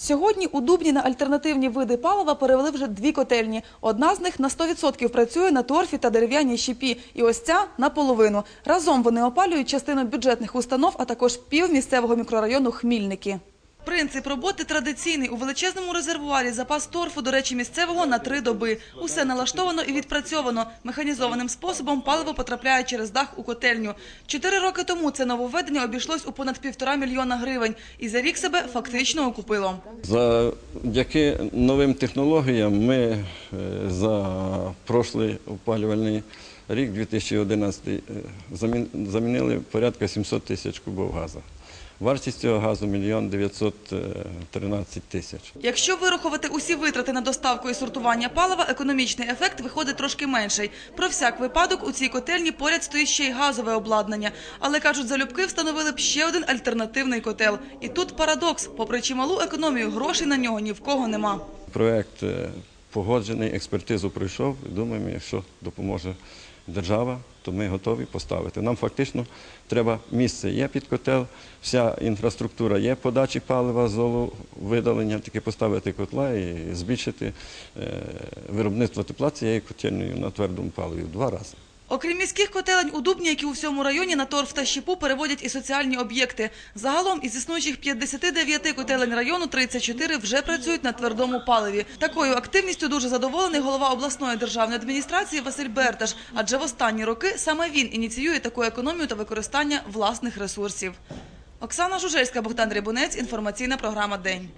Сьогодні у Дубні на альтернативні види палива перевели вже дві котельні. Одна з них на 100% працює на торфі та дерев'яній щепі, і ось ця – наполовину. Разом вони опалюють частину бюджетних установ, а також пів місцевого мікрорайону Хмільники. Принцип роботи традиційний. У величезному резервуарі запас торфу, до речі, місцевого на три доби. Усе налаштовано і відпрацьовано. Механізованим способом паливо потрапляє через дах у котельню. Чотири роки тому це нововведення обійшлось у понад півтора мільйона гривень. І за рік себе фактично окупило. Завдяки новим технологіям ми е, за прошлий опалювальний рік, 2011, е, замінили порядка 700 тисяч кубів газу. Вартість цього газу – мільйон 913 тисяч. Якщо вирахувати усі витрати на доставку і сортування палива, економічний ефект виходить трошки менший. Про всяк випадок у цій котельні поряд стоїть ще й газове обладнання. Але, кажуть, залюбки встановили б ще один альтернативний котел. І тут парадокс. Попри чималу економію, грошей на нього ні в кого нема. Проект е, погоджений, експертизу пройшов. Думаємо, якщо допоможе держава, то ми готові поставити. Нам фактично треба місце. Є під котел, вся інфраструктура є подачі палива, золу, видалення, тільки поставити котла і збільшити е, виробництво тепла цією котельнею на твердому паливі в два рази. Окрім міських котелень у Дубні, які у всьому районі на торф та щепу переводять і соціальні об'єкти. Загалом із існуючих 59 котелень району 34 вже працюють на твердому паливі. Такою активністю дуже задоволений голова обласної державної адміністрації Василь Берташ, адже в останні роки саме він ініціює таку економію та використання власних ресурсів. Оксана Жужельська, Богдан Рябунець, інформаційна програма «День».